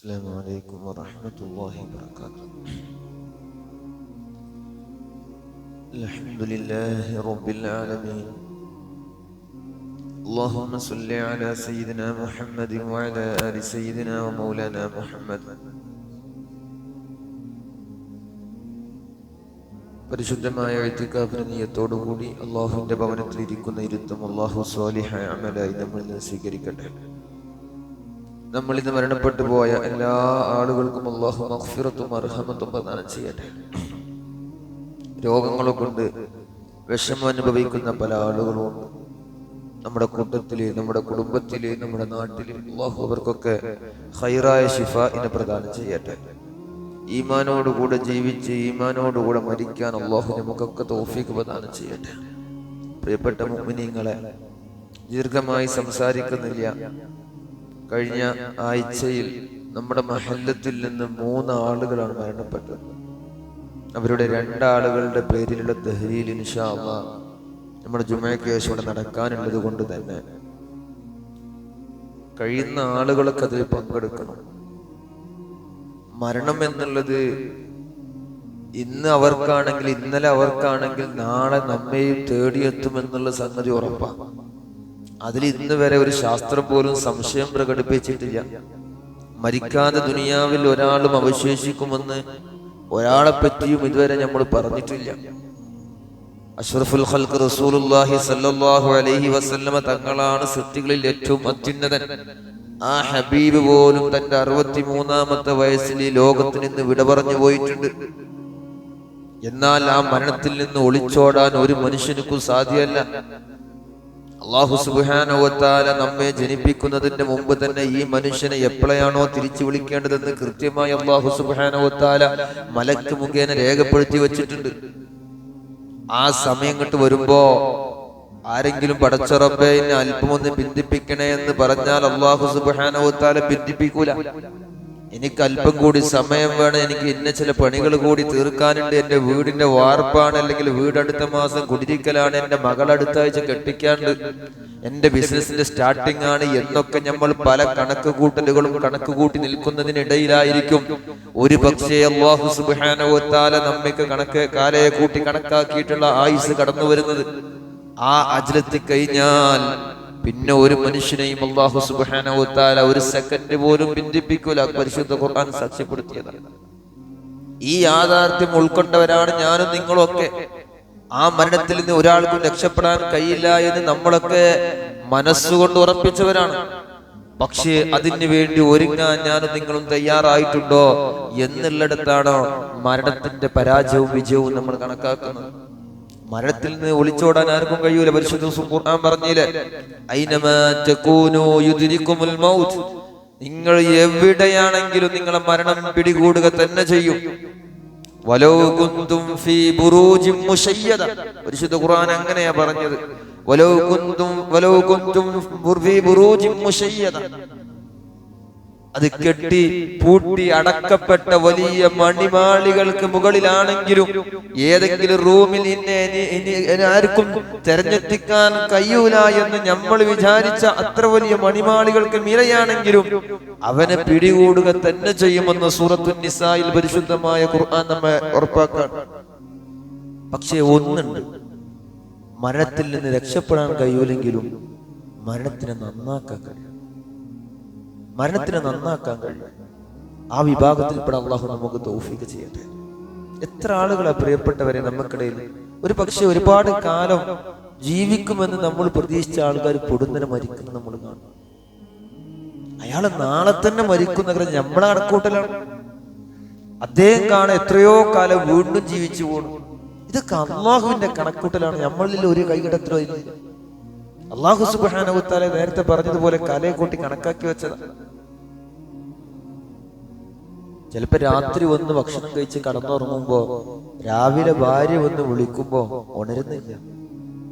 السلام عليكم ورحمة الله وبركاته الحمد لله رب العالمين اللهم صل على سيدنا محمد وعلى آل سيدنا ومولانا محمد പരിശുദ്ധമായ എഴുത്തിക്കാപ്പിന് നീയത്തോടുകൂടി അള്ളാഹുവിന്റെ ഭവനത്തിൽ ഇരിക്കുന്ന ഇരുത്തം അള്ളാഹു സ്വാലിഹായ അമലായി നമ്മളിൽ നിന്ന് സ്വീകരിക്കട്ടെ നമ്മൾ ഇന്ന് മരണപ്പെട്ടു പോയ എല്ലാ ആളുകൾക്കും അള്ളാഹു അർഹമത്തും പ്രദാനം ചെയ്യട്ടെ. രോഗങ്ങളെ കൊണ്ട് വിഷമം അനുഭവിക്കുന്ന പല ആളുകളുമുണ്ട് നമ്മുടെ കൂട്ടത്തിൽ നമ്മുടെ കുടുംബത്തിൽ നമ്മുടെ നാട്ടിൽ അള്ളാഹു അവർക്കൊക്കെ ഹൈറായ ഷിഫ ഇനെ പ്രദാനം ചെയ്യട്ടെ. ഈമാനോടുകൂടെ ജീവിച്ച് ഈമാനോടുകൂടെ മരിക്കാൻ അള്ളാഹു നമുക്കൊക്കെ തോഫീക്ക് പ്രദാനം ചെയ്യട്ടെ. പ്രിയപ്പെട്ട മുഅ്മിനീങ്ങളെ ദീർഘമായി സംസാരിക്കുന്നില്ല. കഴിഞ്ഞ ആഴ്ചയിൽ നമ്മുടെ മഹല്ലത്തിൽ നിന്ന് മൂന്ന് ആളുകളാണ് മരണപ്പെട്ടത്. അവരുടെ രണ്ടാളുകളുടെ പേരിലുള്ള ദഹലീൽ ഇൻഷാമ നമ്മുടെ ജുമയ്ക്ക് ശേഷം ഇവിടെ നടക്കാനുള്ളത് കൊണ്ട് തന്നെ. കഴിയുന്ന ആളുകളൊക്കെ അതിൽ പങ്കെടുക്കണം. മരണം എന്നുള്ളത് ഇന്ന് അവർക്കാണെങ്കിൽ ഇന്നലെ അവർക്കാണെങ്കിൽ നാളെ നമ്മയും തേടിയെത്തുമെന്നുള്ള സംഗതി ഉറപ്പാണ്. അതിൽ ഇന്ന് വരെ ഒരു ശാസ്ത്രം പോലും സംശയം പ്രകടിപ്പിച്ചിട്ടില്ല. മരിക്കാതെ ദുനിയാവിൽ ഒരാളും അവശേഷിക്കുമെന്ന് ഒരാളെ പറ്റിയും ഇതുവരെ നമ്മൾ പറഞ്ഞിട്ടില്ല. അഷ്റഫുൽ ഖൽഖ് റസൂലുള്ളാഹി സല്ലല്ലാഹു അലൈഹി വസല്ലമ തങ്ങളാണ് സൃഷ്ടികളിൽ ഏറ്റവും അത്യുന്നതൻ. ആ ഹബീബ് പോലും തന്റെ അറുപത്തി മൂന്നാമത്തെ വയസ്സിൽ ഈ ലോകത്ത് നിന്ന് വിട പറഞ്ഞു പോയിട്ടുണ്ട്. എന്നാൽ ആ മരണത്തിൽ നിന്ന് ഒളിച്ചോടാൻ ഒരു മനുഷ്യനുക്കും സാധ്യമല്ല. അള്ളാഹു സുബാനോത്താല നമ്മെ ജനിപ്പിക്കുന്നതിന്റെ മുമ്പ് തന്നെ ഈ മനുഷ്യനെ എപ്പോഴാണോ തിരിച്ചു വിളിക്കേണ്ടതെന്ന് കൃത്യമായി അള്ളാഹു സുബാനോത്താല മലക്ക് മുഖേന രേഖപ്പെടുത്തി വെച്ചിട്ടുണ്ട്. ആ സമയം കണ്ട് വരുമ്പോ ആരെങ്കിലും പടച്ചുറപ്പേ അല്പമൊന്ന് ബിന്ദിപ്പിക്കണേ എന്ന് പറഞ്ഞാൽ അള്ളാഹു സുബാനോത്താല ബന്ധിപ്പിക്കൂല എനിക്ക് അല്പം കൂടി സമയം വേണം. എനിക്ക് ഇന്ന ചില പണികൾ കൂടി തീർക്കാനുണ്ട്. എന്റെ വീടിന്റെ വാർപ്പാണ് അല്ലെങ്കിൽ വീട് അടുത്ത മാസം കുടിരിക്കലാണ് എന്റെ മകൾ അടുത്ത ആഴ്ച കെട്ടിക്കാണ്ട് എന്റെ ബിസിനസിന്റെ സ്റ്റാർട്ടിംഗ് ആണ്. എന്നൊക്കെ നമ്മൾ പല കണക്ക് കൂട്ടലുകളും കണക്ക് കൂട്ടി നിൽക്കുന്നതിനിടയിലായിരിക്കും. ഒരു പക്ഷേ അള്ളാഹു സുബാനവത്താല നമ്മയ്ക്ക് കണക്ക് കാലയെ കൂട്ടി കണക്കാക്കിയിട്ടുള്ള ആയുസ് കടന്നു വരുന്നത് ആ അജലത്തി കഴിഞ്ഞാൽ പിന്നെ ഒരു മനുഷ്യനെയും അള്ളാഹു സുബാനോത്താല ഒരു സെക്കൻഡ് പോലും ബന്ധിപ്പിക്കൂല പരിശുദ്ധ ഖുർആൻ സാക്ഷ്യപ്പെടുത്തിയതാണ്. ഈ യാഥാർത്ഥ്യം ഉൾക്കൊണ്ടവരാണ് ഞാനും നിങ്ങളൊക്കെ. ആ മരണത്തിൽ നിന്ന് ഒരാൾക്കും രക്ഷപ്പെടാൻ കഴിയില്ല എന്ന് നമ്മളൊക്കെ മനസ്സുകൊണ്ട് ഉറപ്പിച്ചവരാണ്. പക്ഷേ അതിനു വേണ്ടി ഒരുങ്ങാൻ ഞാനും നിങ്ങളും തയ്യാറായിട്ടുണ്ടോ? എന്നുള്ളിടത്താണ് മരണത്തിന്റെ പരാജയവും വിജയവും നമ്മൾ കണക്കാക്കുന്നത്. മരണത്തിൽ നിന്ന് ഒളിച്ചോടാൻ ആർക്കും കഴിയൂല. പരിശുദ്ധ ഖുർആൻ പറഞ്ഞില്ലേ? നിങ്ങൾ എവിടെയാണെങ്കിലും നിങ്ങളെ മരണം പിടികൂടുക തന്നെ ചെയ്യും. പരിശുദ്ധ ഖുർആൻ അങ്ങനെയാ പറഞ്ഞത്. അത് കെട്ടി പൂട്ടി അടക്കപ്പെട്ട വലിയ മണിമാളികൾക്ക് മുകളിലാണെങ്കിലും ഏതെങ്കിലും റൂമിൽ ഇന്നെ ഇനി- ഇനി ഇനി ആർക്കും തെരഞ്ഞെത്തിക്കാൻ കഴിയൂല എന്ന് നമ്മൾ വിചാരിച്ച അത്ര വലിയ മണിമാളികൾക്ക് മിരയാണെങ്കിലും അവനെ പിടികൂടുക തന്നെ ചെയ്യുമെന്ന് സൂറത്തു നിസായിൽ പരിശുദ്ധമായ ഖുർആൻ നമ്മെ ഉറപ്പാക്കാൻ. പക്ഷേ ഒന്നുണ്ട്. മരണത്തിൽ നിന്ന് രക്ഷപ്പെടാൻ കഴിയൂലെങ്കിലും മരണത്തിനെ നന്നാക്കാൻ കഴിയും. മരണത്തിനെ നന്നാക്കാൻ കഴിയും. ആ വിഭാഗത്തിൽപ്പെടെ അള്ളാഹു നമുക്ക് തോഫിക്ക് ചെയ്യട്ടെ എത്ര ആളുകളെ പ്രിയപ്പെട്ടവരെ നമുക്കിടയിൽ ഒരു പക്ഷെ ഒരുപാട് കാലം ജീവിക്കുമെന്ന് നമ്മൾ പ്രതീക്ഷിച്ച ആൾക്കാർ പൊടുന്നനെ മരിക്കുന്നത് നമ്മൾ കാണും. അയാൾ നാളെ തന്നെ മരിക്കുന്ന നമ്മളെ കണക്കൂട്ടലാണ് അദ്ദേഹം കാണാൻ എത്രയോ കാലം വീണ്ടും ജീവിച്ചു പോകണം ഇതൊക്കെ അള്ളാഹുവിന്റെ കണക്കൂട്ടലാണ്. നമ്മളിൽ ഒരു കൈകിടത്തിലോ ഇല്ല. അള്ളാഹു സുബാനവത്താലെ നേരത്തെ പറഞ്ഞതുപോലെ കലയെ കൂട്ടി കണക്കാക്കി വെച്ചതാണ് ചിലപ്പോ രാത്രി വന്ന് ഭക്ഷണം കഴിച്ച് കടന്നുറങ്ങുമ്പോ രാവിലെ ഭാര്യ വന്ന് വിളിക്കുമ്പോ ഉണരുന്നില്ല.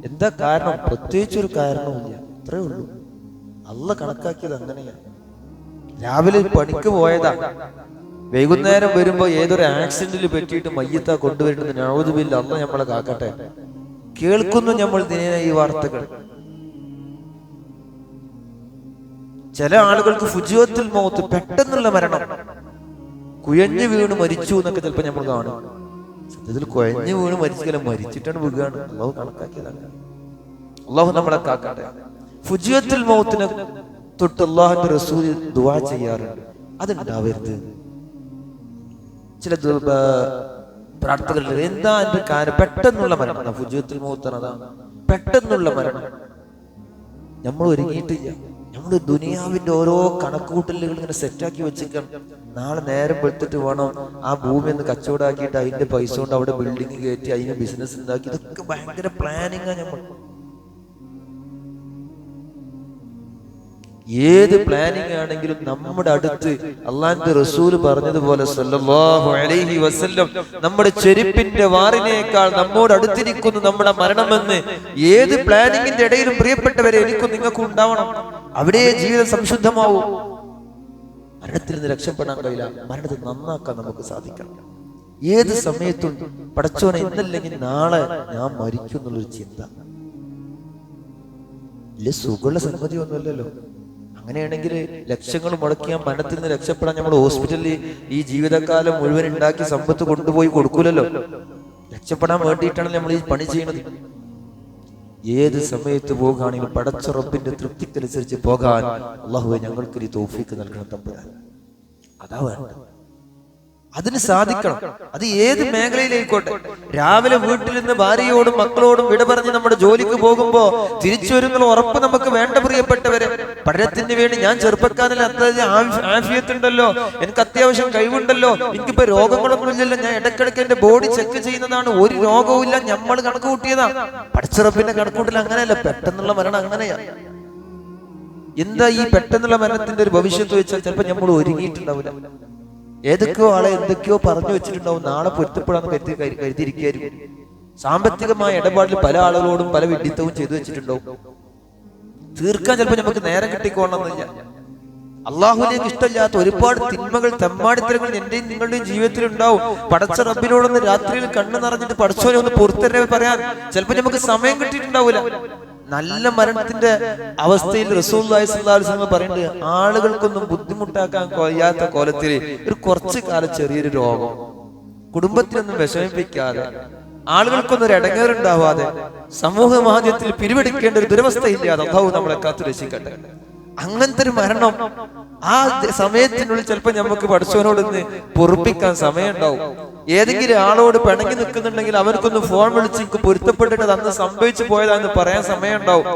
എന്താ കാരണം? പ്രത്യേകിച്ച് ഒരു കാരണവുമില്ല. അത്രേ ഉള്ളൂ. അല്ല കണക്കാക്കിയത് അങ്ങനെയാണ് രാവിലെ പണിക്ക് പോയതാ. വൈകുന്നേരം വരുമ്പോ ഏതൊരു ആക്സിഡന്റിൽ പറ്റിയിട്ട് മയ്യത്താ കൊണ്ടുവരുന്നത്? നഴുതുമില്ല അല്ല നമ്മളെ കാക്കട്ടെ. കേൾക്കുന്നു നമ്മൾ ദിനേന ഈ വാർത്തകൾ. ചില ആളുകൾക്ക് ഫുജിയത്തിൽ മൗത്ത് പെട്ടെന്നുള്ള മരണം. കുഴഞ്ഞു വീണ് മരിച്ചു എന്നൊക്കെ ചിലപ്പോൾ നമ്മൾ കാണും. സത്യത്തിൽ കുഴഞ്ഞു വീണ് മരിച്ചില്ല മരിച്ചിട്ടാണ് വീഴുകയാണ് അള്ളാഹു കണക്കാക്കിയതാണ്. അള്ളാഹു നമ്മളെ കാക്കട്ടെ. ഫുജിയത്തിൽ മൗത്തിനെ തൊട്ട് അള്ളാഹുന്റെ റസൂൽ ദുവാ ചെയ്യാറുണ്ട്. അതുണ്ടാവരുത്. ചില പ്രാർത്ഥനകളിൽ എന്താ എന്റെ കാര്യം പെട്ടെന്നുള്ള മരണം. ഫുജിയത്തിൽ മൗത്താണ് അതാണ് പെട്ടെന്നുള്ള മരണം. നമ്മൾ ഒരുങ്ങിയിട്ടില്ല. നമ്മൾ ദുനിയാവിന്റെ ഓരോ കണക്കുകൂട്ടലുകൾ ഇങ്ങനെ സെറ്റാക്കി വെച്ചിരിക്കണം നാളെ നേരം വെളുത്തിട്ട് വേണം ആ ഭൂമി ഒന്ന് കച്ചവടാക്കിയിട്ട് അതിന്റെ പൈസ കൊണ്ട് അവിടെ ബിൽഡിംഗ് കയറ്റി അതിന് ബിസിനസ് ഉണ്ടാക്കി. ഇതൊക്കെ ഭയങ്കര പ്ലാനിങ്ങാ നമ്മൾ ഏത് പ്ലാനിങ് ആണെങ്കിലും നമ്മുടെ അടുത്ത് അള്ളാന്റെ റസൂൽ പറഞ്ഞതുപോലെ അലൈഹി വസല്ലം നമ്മുടെ ചെരുപ്പിന്റെ വാറിനേക്കാൾ നമ്മോട് അടുത്തിരിക്കുന്നു നമ്മുടെ മരണമെന്ന്. ഏത് പ്ലാനിങ്ങിന്റെ ഇടയിലും പ്രിയപ്പെട്ടവരെ എനിക്കും നിങ്ങൾക്കും ഉണ്ടാവണം. അവിടെ ജീവിതം സംശുദ്ധമാവും. മരണത്തിൽ നിന്ന് രക്ഷപ്പെടാൻ കഴിയില്ല. മരണത്തെ നന്നാക്കാൻ നമുക്ക് സാധിക്കണം. ഏത് സമയത്തും പടച്ചോനെ ഇന്നല്ലെങ്കിൽ നാളെ ഞാൻ മരിക്കും എന്നുള്ളൊരു ചിന്ത. വലിയ സുഖമുള്ള സംഗതി ഒന്നുമല്ലല്ലോ. അങ്ങനെയാണെങ്കിൽ ലക്ഷങ്ങൾ മുടക്കിയ മരണത്തിൽ നിന്ന് രക്ഷപ്പെടാൻ നമ്മൾ ഹോസ്പിറ്റലിൽ ഈ ജീവിതകാലം മുഴുവൻ ഉണ്ടാക്കി സമ്പത്ത് കൊണ്ടുപോയി കൊടുക്കൂലല്ലോ. രക്ഷപ്പെടാൻ വേണ്ടിയിട്ടാണ് നമ്മൾ ഈ പണി ചെയ്യുന്നത്. ഏത് സമയത്ത് പോകുകയാണെങ്കിലും പടച്ച റബ്ബിന്റെ തൃപ്തിക്കനുസരിച്ച് പോകാൻ അള്ളാഹുവെ ഞങ്ങൾക്ക് ഈ തോഫിക്ക് നൽകണം തമ്പുരാൻ. അതാ വേണ്ടത്. അതിന് സാധിക്കണം. അത് ഏത് മേഖലയിലേക്കോട്ടെ രാവിലെ വീട്ടിൽ നിന്ന് ഭാര്യയോടും മക്കളോടും വിട പറഞ്ഞ് നമ്മുടെ ജോലിക്ക് പോകുമ്പോ തിരിച്ചു വരുന്ന ഉറപ്പ് നമുക്ക് വേണ്ട പ്രിയപ്പെട്ടവരെ പഠനത്തിന് വേണ്ടി ഞാൻ ചെറുപ്പക്കാരിൽ അത്ര ആഫി- ആഫിയത്തുണ്ടല്ലോ. എനിക്ക് അത്യാവശ്യം കഴിവുണ്ടല്ലോ. എനിക്കിപ്പോ രോഗങ്ങളൊന്നും ഇല്ലല്ലോ. ഞാൻ ഇടയ്ക്കിടയ്ക്ക് എന്റെ ബോഡി ചെക്ക് ചെയ്യുന്നതാണ്. ഒരു രോഗവും ഇല്ല. നമ്മൾ കണക്ക് കൂട്ടിയതാ. കണക്ക് കൂട്ടില്ല അങ്ങനെയല്ല. പെട്ടെന്നുള്ള മരണം അങ്ങനെയാ. എന്താ ഈ പെട്ടെന്നുള്ള മരണത്തിന്റെ ഒരു ഭവിഷ്യത്ത് വെച്ചാൽ ചിലപ്പോ നമ്മൾ ഒരുങ്ങിയിട്ടുണ്ടാവില്ല. ഏതൊക്കെയോ ആളെ എന്തൊക്കെയോ പറഞ്ഞു വെച്ചിട്ടുണ്ടാവും. നാളെ പൊരുത്തപ്പെടാന്ന് കരുതി കരു- കരുതിയിരിക്കുകയായിരിക്കും. സാമ്പത്തികമായ ഇടപാടിൽ പല ആളുകളോടും പല വിഡിത്തവും ചെയ്തു വെച്ചിട്ടുണ്ടാവും. തീർക്കാൻ ചിലപ്പോൾ നമുക്ക് നേരം കിട്ടിക്കോളണമെന്നില്ല അള്ളാഹുലേക്ക് ഇഷ്ടമില്ലാത്ത ഒരുപാട് തിന്മകൾ തെമ്മാടിത്തരങ്ങൾ എന്റെയും നിങ്ങളുടെയും ജീവിതത്തിൽ ഉണ്ടാവും. പടച്ച റബ്ബിനോടൊന്ന് രാത്രിയിൽ കണ്ണു നിറഞ്ഞിട്ട് പടച്ചോനെ ഒന്ന് പുറത്തന്നെ പറയാൻ ചിലപ്പോൾ നമുക്ക് സമയം കിട്ടിയിട്ടുണ്ടാവില്ല. നല്ല മരണത്തിന്റെ അവസ്ഥയിൽ റസൂൽ പറയുന്നത് ആളുകൾക്കൊന്നും ബുദ്ധിമുട്ടാക്കാൻ കഴിയാത്ത കോലത്തിൽ ഒരു കുറച്ചു കാലം ചെറിയൊരു രോഗം. കുടുംബത്തിനൊന്നും വിഷമിപ്പിക്കാതെ ആളുകൾക്കൊന്നും ഒരു ഇടങ്ങേറുണ്ടാവാതെ സമൂഹ മാധ്യമത്തിൽ പിരിവെടുക്കേണ്ട ഒരു ദുരവസ്ഥ ഇല്ലാതെ അള്ളാഹു നമ്മളെ കാത്തു രക്ഷിക്കട്ടെ അങ്ങനത്തെ ഒരു മരണം ആ സമയത്തിനുള്ളിൽ ചിലപ്പോൾ നമുക്ക് പഠിച്ചവനോട് ഇന്ന് പൊറുപ്പിക്കാൻ സമയം ഉണ്ടാവും ഏതെങ്കിലും ആളോട് പിണങ്ങി നിൽക്കുന്നുണ്ടെങ്കിൽ അവർക്കൊന്ന് ഫോൺ വിളിച്ച് പൊരുത്തപ്പെട്ടിട്ട് അന്ന് സംഭവിച്ചു പോയതാന്ന് പറയാൻ സമയം ഉണ്ടാവും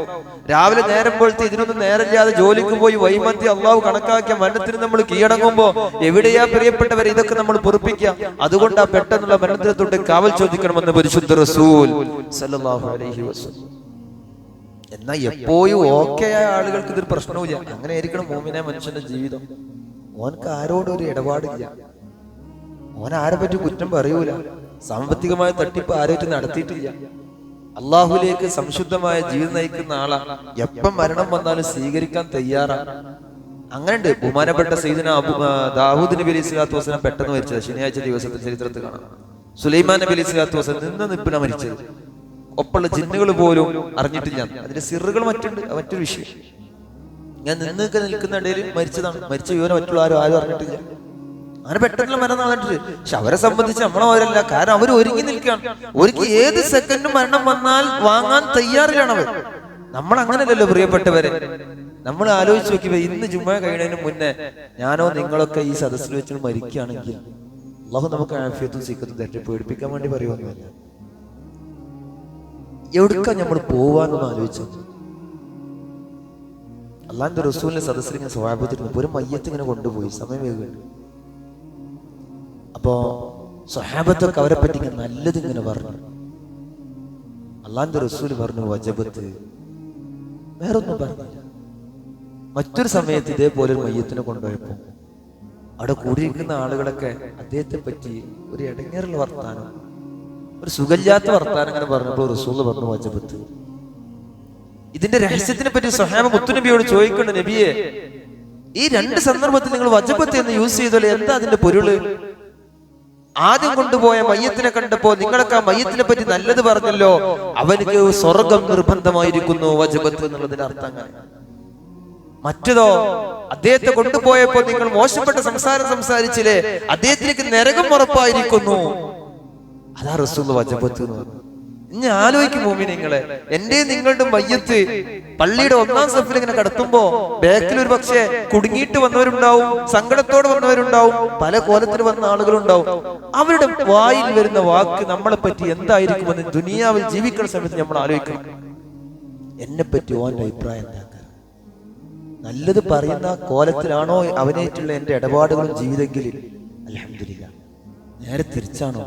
രാവിലെ നേരം പോലത്തെ ഇതിനൊന്നും നേരമില്ലാതെ ജോലിക്ക് പോയി വൈമന്തി അള്ളാഹു കണക്കാക്കിയ മരണത്തിന് നമ്മൾ കീഴടങ്ങുമ്പോ എവിടെയാ പ്രിയപ്പെട്ടവരെ ഇതൊക്കെ നമ്മൾ പൊറുപ്പിക്കുക? അതുകൊണ്ട് ആ പെട്ടെന്നുള്ള മരണത്തിനെ തൊട്ട് കാവൽ ചോദിക്കണമെന്ന് പരിശുദ്ധ റസൂൽ സല്ലല്ലാഹു അലൈഹി വസല്ലം. എന്നാ എപ്പോഴും ഓക്കെ ആയ ആളുകൾക്ക് ഇതൊരു പ്രശ്നവുമില്ല. അങ്ങനെ ആയിരിക്കണം മോമിനെ മനുഷ്യന്റെ ജീവിതം. ഓനക്ക് ആരോടും ഒരു ഇടപാടില്ല. ഓൻ ആരെ പറ്റി കുറ്റം പറയൂല. സാമ്പത്തികമായ തട്ടിപ്പ് ആരോറ്റും നടത്തിയിട്ടില്ല. അള്ളാഹുലേക്ക് സംശുദ്ധമായ ജീവിതം നയിക്കുന്ന ആളാ. എപ്പം മരണം വന്നാലും സ്വീകരിക്കാൻ തയ്യാറാ. അങ്ങനെയുണ്ട്. ബഹുമാനപ്പെട്ട സൈദിന ദാവൂദ് നബി അലൈഹി സ്വലാത്തു വസ്സലാം പെട്ടെന്ന് മരിച്ചത്. ശനിയാഴ്ച ദിവസത്തിൽ ചരിത്രത്തിൽ കാണാം. സുലൈമാൻ നബി അലൈഹി സ്വലാത്തു വസ്സലാം നിന്ന് നിപ്പിന മരിച്ചത്. ഒപ്പമുള്ള ജിന്നുകൾ പോലും അറിഞ്ഞിട്ടില്ല. അതിന്റെ സിറുകൾ മറ്റുണ്ട് മറ്റൊരു വിഷയം. ഞാൻ നിന്നൊക്കെ നിൽക്കുന്ന ഇടയിൽ മരിച്ചതാണ്. മരിച്ച വിവരം മറ്റുള്ള ആരും ആരും അറിഞ്ഞിട്ടില്ല. അങ്ങനെ പെട്ടെന്ന് മരണം നടന്നിട്ട് പക്ഷെ അവരെ സംബന്ധിച്ച് നമ്മളവരല്ല കാരണം അവർ ഒരുങ്ങി നിൽക്കുകയാണ്. ഒരുക്കി ഏത് സെക്കൻഡും മരണം വന്നാൽ വാങ്ങാൻ തയ്യാറിലാണ് അവർ നമ്മൾ അങ്ങനെയല്ലല്ലോ പ്രിയപ്പെട്ടവരെ. നമ്മൾ ആലോചിച്ച് നോക്കിയപ്പോ ഇന്ന് ജുമ്മ കഴിയുന്നതിന് മുന്നേ ഞാനോ നിങ്ങളൊക്കെ ഈ സദസ്സിൽ വെച്ച് മരിക്കുകയാണെങ്കിൽ അള്ളാഹു നമുക്ക് ആഫിയത്തും സീക്കത്തും തെറ്റി പേടിപ്പിക്കാൻ വേണ്ടി പറയുമൊന്നുമല്ല എവിടുക്ക നമ്മൾ പോവാന്നൊന്ന് ആലോചിച്ചു. അള്ളാന്റെ റസൂലിന്റെ സദസ്സിൽ ഇങ്ങനെ സ്വഭാവത്തിരുന്നു. ഒരു മയ്യത്ത് ഇങ്ങനെ കൊണ്ടുപോയി. സമയം വേഗമുണ്ട് അപ്പോ സ്വഹാബത്തൊക്കെ അവരെ പറ്റി ഇങ്ങനെ നല്ലത് ഇങ്ങനെ പറഞ്ഞു. അള്ളാന്റെ റസൂൽ പറഞ്ഞു വജബത്ത്. വേറൊന്നും പറഞ്ഞില്ല. മറ്റൊരു സമയത്ത് ഇതേപോലെ ഒരു മയ്യത്തിനെ കൊണ്ടുപോയപ്പോ അവിടെ കൂടിയിരിക്കുന്ന ആളുകളൊക്കെ അദ്ദേഹത്തെ പറ്റി ഒരു ഇടങ്ങേറുള്ള വർത്താനം ഒരു സുഖമില്ലാത്ത വർത്താനം അങ്ങനെ പറഞ്ഞപ്പോൾ റസൂൾ പറഞ്ഞു വജബത്ത്. ഇതിന്റെ രഹസ്യത്തിനെ പറ്റി സഹാബ മുത്തുനബിയോട് ചോദിക്കുന്നു നബിയെ ഈ രണ്ട് സന്ദർഭത്തിൽ നിങ്ങൾ വജബത്ത് എന്ന് യൂസ് ചെയ്തോലെ എന്താ അതിന്റെ പൊരുൾ? ആദ്യം കൊണ്ടുപോയ മയ്യത്തിനെ കണ്ടപ്പോ നിങ്ങളൊക്കെ ആ മയ്യത്തിനെ പറ്റി നല്ലത് പറഞ്ഞല്ലോ അവനക്ക് സ്വർഗം നിർബന്ധമായിരിക്കുന്നു വജബത്ത് എന്നുള്ളതിന്റെ അർത്ഥം മറ്റതോ അദ്ദേഹത്തെ കൊണ്ടുപോയപ്പോ നിങ്ങൾ മോശപ്പെട്ട സംസാരം സംസാരിച്ചില്ലേ അദ്ദേഹത്തിലേക്ക് നരകം ഉറപ്പായിരിക്കുന്നു. അതാ റസൂൽ വജപത്ത് എന്ന് പറഞ്ഞു. ഇനി ആലോചിക്കും ഭൂമി നിങ്ങളെ. എന്റെ നിങ്ങളുടെ മയ്യത്ത് പള്ളിയുടെ ഒന്നാം സഫിൽ ഇങ്ങനെ കടത്തുമ്പോ ബാക്കിൽ ഒരു പക്ഷേ കുടുങ്ങിയിട്ട് വന്നവരുണ്ടാവും സങ്കടത്തോടെ വന്നവരുണ്ടാവും പല കോലത്തിൽ വന്ന ആളുകളുണ്ടാവും. അവരുടെ വായിൽ വരുന്ന വാക്ക് നമ്മളെ പറ്റി എന്തായിരിക്കുമെന്ന് ദുനിയാവിൽ ജീവിക്കുന്ന സമയത്ത് നമ്മൾ ആലോചിക്കണം. എന്നെ പറ്റി ഓന്റെ അഭിപ്രായം എന്താ? നല്ലത് പറയുന്ന കോലത്തിലാണോ അവനായിട്ടുള്ള എന്റെ ഇടപാടുകളും ജീവിതെങ്കിലും അലഹമില്ല നേരെ തിരിച്ചാണോ?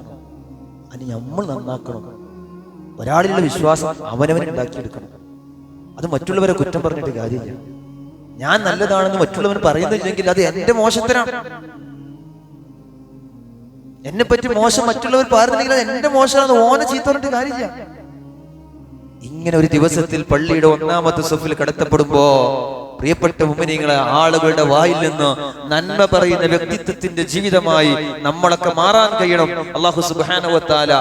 അത് നമ്മൾ നന്നാക്കണം. ഒരാളിലുള്ള വിശ്വാസം അവനവൻ ഉണ്ടാക്കിയെടുക്കണം. അത് മറ്റുള്ളവരെ കുറ്റം പറഞ്ഞിട്ട് കാര്യമില്ല. ഞാൻ നല്ലതാണെന്ന് മറ്റുള്ളവൻ പറയുന്നില്ലെങ്കിൽ അത് എന്റെ മോശത്തിനാണ് എന്നെ പറ്റി മോശം മറ്റുള്ളവർ പറയുന്നില്ലെങ്കിൽ അത് എന്റെ മോശമാണ് ഓനെ ചീത്ത പറഞ്ഞിട്ട് കാര്യമില്ല. ഇങ്ങനെ ഒരു ദിവസത്തിൽ പള്ളിയുടെ ഒന്നാമത്തെ സഫിൽ കടത്തപ്പെടുമ്പോ പ്രിയപ്പെട്ട ഉമ്മനിങ്ങളെ ആളുകളുടെ വായിൽ നിന്ന് നന്മ പറയുന്ന വ്യക്തിത്വത്തിന്റെ ജീവിതമായി നമ്മളൊക്കെ മാറാൻ കഴിയണം. അള്ളാഹു സുബാനവത്താല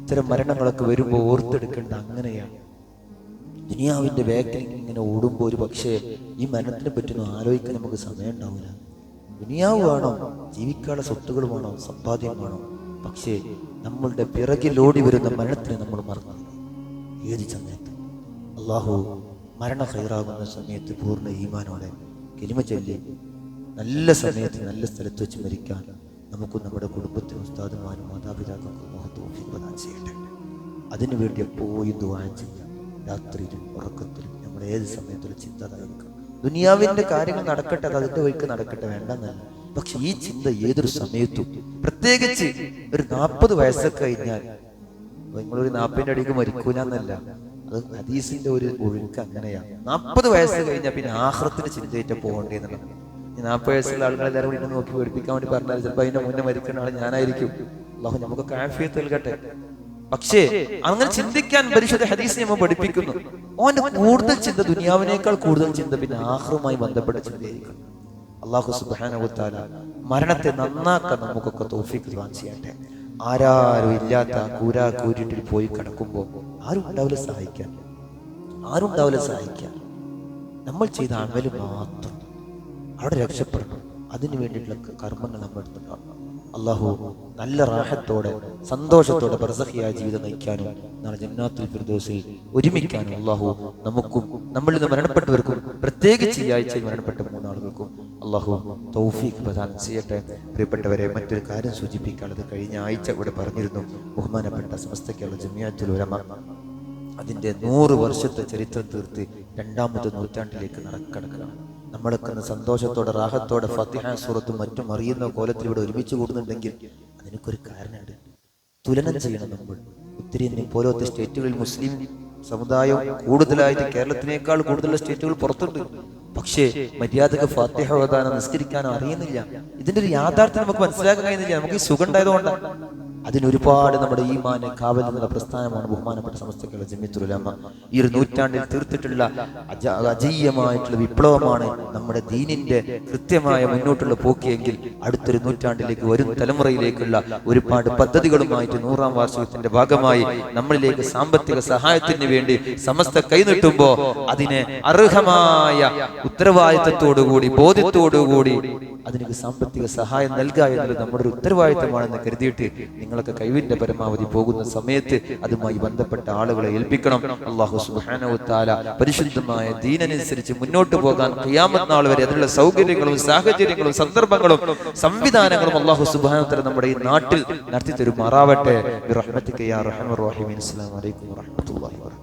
ഇത്തരം മരണങ്ങളൊക്കെ വരുമ്പോൾ ഓർത്തെടുക്കേണ്ട അങ്ങനെയാണ്. ദുനിയാവിന്റെ വേഗം ഇങ്ങനെ ഓടുമ്പോൾ ഒരു പക്ഷേ ഈ മരണത്തിനെ പറ്റിയൊന്നും ആലോചിക്കാൻ നമുക്ക് സമയം ഉണ്ടാവില്ല ദുനിയാവ് വേണം ജീവിക്കാനുള്ള സ്വത്തുകൾ വേണം സമ്പാദ്യം വേണം. പക്ഷേ നമ്മളുടെ പിറകിൽ ഓടി വരുന്ന മരണത്തിനെ നമ്മൾ മറന്നു. ഏത് സമയത്ത്. അള്ളാഹു മരണ ഹൈറാകുന്ന സമയത്ത് പൂർണ ഈമാനോടെ കെലിമ ചൊല്ലി നല്ല സമയത്ത് നല്ല സ്ഥലത്ത് വെച്ച് മരിക്കാൻ നമുക്കും നമ്മുടെ കുടുംബത്തിനും ഉസ്താദുമാരും മാതാപിതാക്കൾക്കും മഹത്വം ചെയ്യട്ടെ. അതിനുവേണ്ടി എപ്പോഴും ദുവാൻ ചെയ്യാം. രാത്രിയിലും ഉറക്കത്തിലും നമ്മൾ ഏത് സമയത്തും ചിന്തതായിരിക്കണം ദുനിയാവിന്റെ കാര്യങ്ങൾ നടക്കട്ടെ അത് അതിന്റെ വഴിക്ക് നടക്കട്ടെ വേണ്ടെന്നല്ല. പക്ഷെ ഈ ചിന്ത ഏതൊരു സമയത്തും പ്രത്യേകിച്ച് ഒരു നാൽപ്പത് വയസ്സൊക്കെ കഴിഞ്ഞാൽ നിങ്ങളൊരു നാൽപ്പതിന്റെ അടിക്ക് മരിക്കൂല എന്നല്ല. അത് ഹദീസിന്റെ ഒരു ഒഴുക്ക് അങ്ങനെയാണ്. നാൽപ്പത് വയസ്സ് കഴിഞ്ഞാൽ പിന്നെ ആഹ്റത്തിന് ചിന്തയേറ്റ പോകേണ്ടതെന്നുള്ളത് ഈ നാൽപ്പത് വയസ്സുള്ള ആളുകളെല്ലാവരും കൂടി എന്നെ നോക്കി പഠിപ്പിക്കാൻ വേണ്ടി പറഞ്ഞാൽ ചിലപ്പോൾ അതിന്റെ മുന്നേ മരിക്കുന്ന ആൾ ഞാനായിരിക്കും. അള്ളാഹു നമുക്ക് കാഫിയത്ത് നൽകട്ടെ. പക്ഷേ അങ്ങനെ ചിന്തിക്കാൻ പരിശുദ്ധ ഹദീസ് നമ്മൾ പഠിപ്പിക്കുന്നു. ഓന്റെ കൂടുതൽ ചിന്ത ദുനിയാവിനേക്കാൾ കൂടുതൽ ചിന്ത പിന്നെ ആഹ്റുമായി ബന്ധപ്പെട്ട ചിന്തയായിരിക്കും. അള്ളാഹു തആല മരണത്തെ നന്നാക്കാൻ നമുക്കൊക്കെ തോഫിക്ക് ദിവാൻ ചെയ്യട്ടെ. ആരാരും ഇല്ലാത്ത കൂരാ കൂരിട്ടിൽ പോയി കിടക്കുമ്പോൾ ആരും ഉണ്ടാവില്ല സഹായിക്കാൻ. ആരും ഉണ്ടാവില്ല സഹായിക്കാൻ. നമ്മൾ ചെയ്ത അമൽ മാത്രം അവിടെ രക്ഷപ്പെടണം. അതിനു വേണ്ടിയിട്ടുള്ള കർമ്മങ്ങൾ നമ്മൾ എടുത്തിട്ടുണ്ട് അള്ളാഹു നല്ല റാഹത്തോടെ സന്തോഷത്തോടെ പ്രസഹിയായ ജീവിതം നയിക്കാനും നാളെ ജന്നാത്തുൽ ഫിർദോസിൽ ഒരുമിക്കാനും അള്ളാഹു നമുക്കും നമ്മളിൽ നിന്ന് മരണപ്പെട്ടവർക്കും പ്രത്യേകിച്ച് ഈ ആഴ്ചയിൽ മരണപ്പെട്ട അള്ളാഹു തൗഫീഖ് പ്രദാനം ചെയ്യട്ടെ. പ്രിയപ്പെട്ടവരെ മറ്റൊരു കാര്യം സൂചിപ്പിക്കാനുള്ളത് കഴിഞ്ഞ ആഴ്ച ഇവിടെ പറഞ്ഞിരുന്നു. ബഹുമാനപ്പെട്ട സമസ്തയ്ക്കുള്ള ജമിയാറ്റുൽ ഉലമ അതിന്റെ നൂറ് വർഷത്തെ ചരിത്രം തീർത്ത് രണ്ടാമത്തെ നൂറ്റാണ്ടിലേക്ക് നടക്കുക നമ്മളൊക്കെ സന്തോഷത്തോടെ റാഹത്തോടെ ഫത്തിഹ സൂറത്തും മറ്റും അറിയുന്ന കോലത്തിൽ ഇവിടെ ഒരുമിച്ച് കൂടുന്നുണ്ടെങ്കിൽ അതിനൊക്കെ ഒരു കാരണമുണ്ട്. തുലനം ചെയ്യണം നമ്മൾ. ഉത്തരേന്ത്യൻ പോലത്തെ സ്റ്റേറ്റുകളിൽ മുസ്ലിം സമുദായം കൂടുതലായിട്ട് കേരളത്തിനേക്കാൾ കൂടുതലുള്ള സ്റ്റേറ്റുകൾ പുറത്തുണ്ട്. പക്ഷേ മര്യാദയ്ക്ക് ഫാത്തിഹ ഓതാനോ നിസ്കരിക്കാനോ അറിയുന്നില്ല. ഇതിന്റെ ഒരു യാഥാർത്ഥ്യം നമുക്ക് മനസ്സിലാക്കാൻ കഴിയുന്നില്ല. നമുക്ക് ഈ സുഖം ഉണ്ടായതുകൊണ്ടാണ്. അതിനൊരുപാട് നമ്മുടെ ഈമാനെ കാവൽ എന്നുള്ള പ്രസ്ഥാനമാണ് ബഹുമാനപ്പെട്ട സമസ്തക്കുള്ള ജമിത്തുലമ ഈ ഒരു നൂറ്റാണ്ടിൽ തീർത്തിട്ടുള്ള അജ- അജയ്യമായിട്ടുള്ള വിപ്ലവമാണ് നമ്മുടെ ദീനിന്റെ കൃത്യമായ മുന്നോട്ടുള്ള പോക്കിയെങ്കിൽ അടുത്തൊരു നൂറ്റാണ്ടിലേക്ക് വരും തലമുറയിലേക്കുള്ള ഒരുപാട് പദ്ധതികളുമായിട്ട് നൂറാം വാർഷികത്തിന്റെ ഭാഗമായി നമ്മളിലേക്ക് സാമ്പത്തിക സഹായത്തിന് വേണ്ടി സമസ്ത കൈനീട്ടുമ്പോ അതിനെ അർഹമായ ഉത്തരവാദിത്തത്തോടുകൂടി ബോധ്യത്തോടുകൂടി അതിന് സാമ്പത്തിക സഹായം നൽകുക എന്നുള്ളത് നമ്മുടെ ഒരു ഉത്തരവാദിത്തമാണെന്ന് കരുതിയിട്ട് നിങ്ങളൊക്കെ കഴിവിന്റെ പരമാവധി പോകുന്ന സമയത്ത് അതുമായി ബന്ധപ്പെട്ട ആളുകളെ ഏൽപ്പിക്കണം. അള്ളാഹു സുബാനവത്താല പരിശുദ്ധമായ ദീനനുസരിച്ച് മുന്നോട്ട് പോകാൻ ഖിയാമത്ത് നാൾ വരെ അതിനുള്ള സൗകര്യങ്ങളും സാഹചര്യങ്ങളും സന്ദർഭങ്ങളും സംവിധാനങ്ങളും അള്ളാഹു സുബാനത്തല നമ്മുടെ ഈ നാട്ടിൽ നടത്തി തരുമാറാവട്ടെ. ബിറഹ്മത്തിക യാ റഹ്മാൻ റഹീം. അസ്സലാമു അലൈക്കും വറഹ്മത്തുള്ളാഹി വബറകാതുഹു